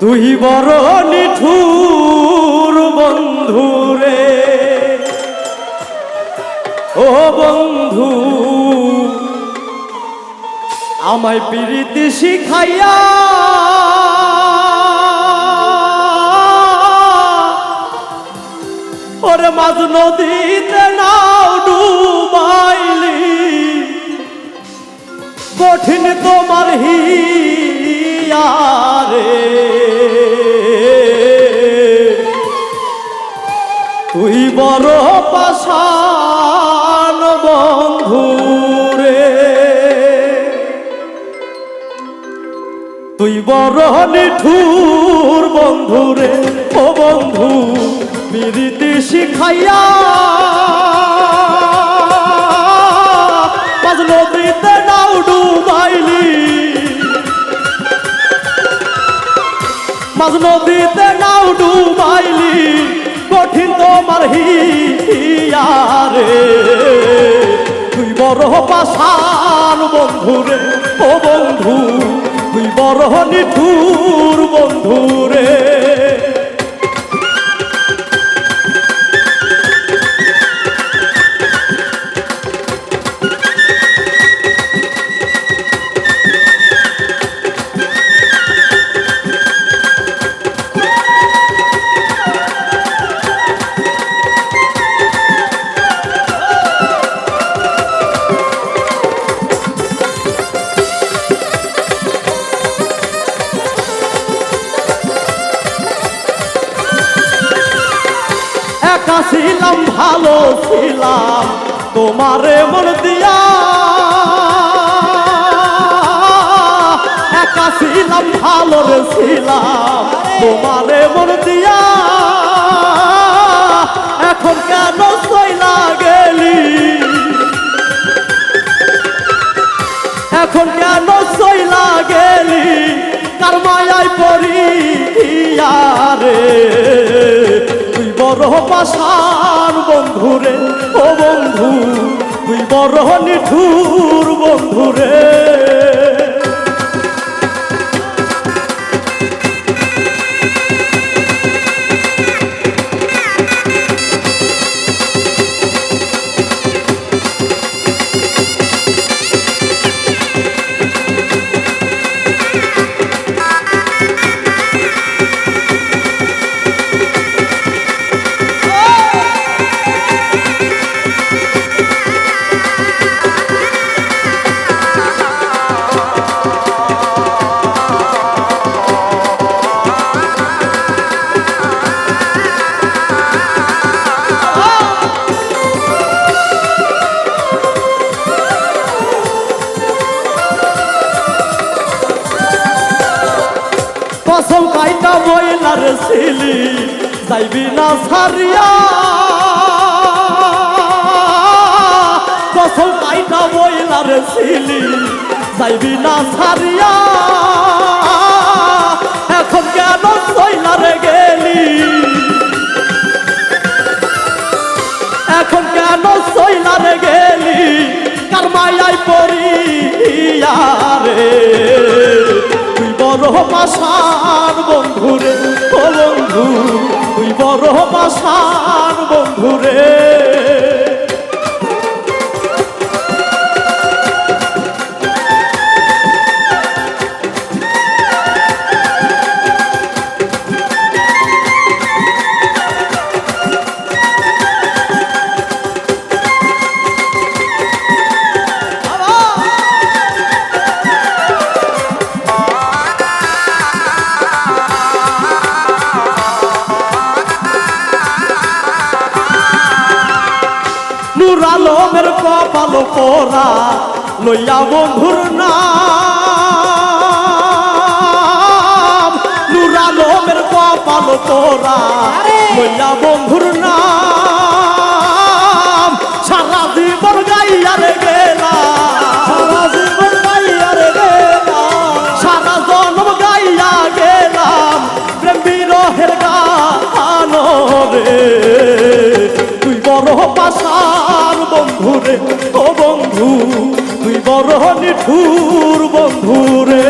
তুই বড় নিঠুর বন্ধুরে ও বন্ধু, আমায় প্রীতি শিখাইয়া ওরে মাঝ নদীতে নাও ডুবাইলি। কঠিন তোমার হিয়ারে তুই বড় পাশান বন্ধুরে। তুই বড় নিঠুর বন্ধুরে ও বন্ধু বিরিতি শিখাইয়া নদীতে নদীতে তুই পাশার বন্ধুরে ও বন্ধু তুই বড় নিঠুর বন্ধুরে একা ছিলাম ভালো ছিলাম। তোমারে মন দিয়া একা ছিলাম ভালো ছিলাম। তোমারে মন দিয়া বড় পাশার বন্ধুরে ও বন্ধু তুই বড় নিঠুর বন্ধুরে কসম কাইটা বইলার ছিলি, যাইবি না সারিয়া কসম কাইটা বইলার ছিলি, যাইবি না সারিয়া এখন কেন সইলারে গেলি? এখন কেন সইলারে গেলি? কার মায়াই পড়ি রে? তুই বড় পাশার বন্ধুরে বন্ধু তুই বড় পাশার বন্ধুরে। নূর আলমের কপাল পোরা লইয়া বন্ধুর নাম। নূর আলমের কপাল পোরা লইয়া বন্ধুর নাম। সারা জীবন গাইয়ারে গেলা। সারা জীবন গাইয়ারে গেলাম সারা জন্ম গাইয়া গেলাম। প্রেম বিরহের গান রে। পাশার বন্ধু রে ও বন্ধু তুই বড় নিঠুর বন্ধু রে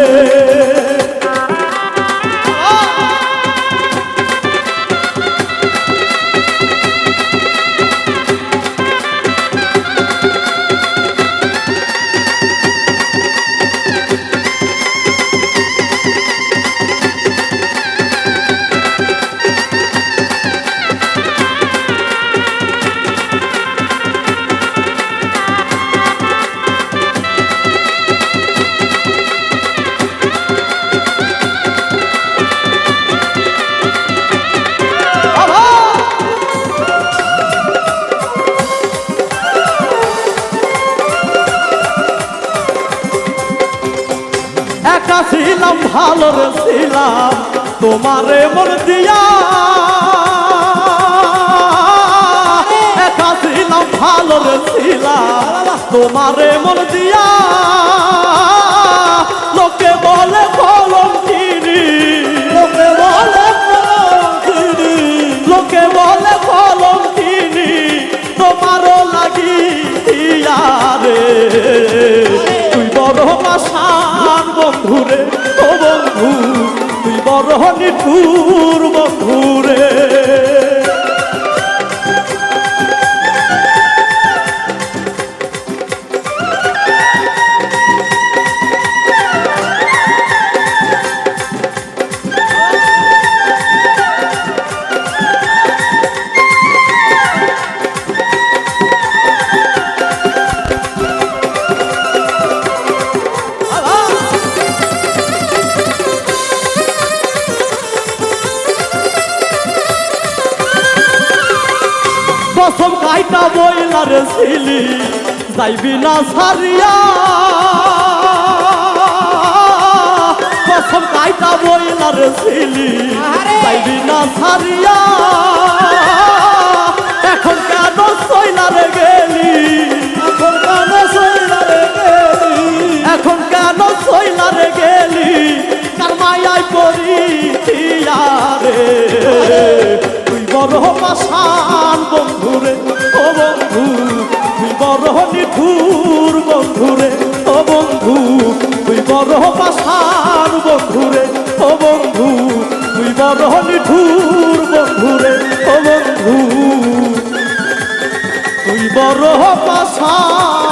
ছিলাম, ভালো রে ছিলাম, তোমারে মন দিয়া। একা ছিলাম, ভালো রে ছিলাম, তোমারে মন দিয়া। বড় নিঠুর প্রথম গাইটা বইলার ছিলি যাইবি না সারিয়া প্রথম গাইটা বইলার ছিলি যাইবি না সারিয়া এখন কেন সইলারে গেলি? এখন কেন সইলারে গেলি? এখন কেন সইলারে গেলি? কার মায়াই পড়ি রে মরহ পাশা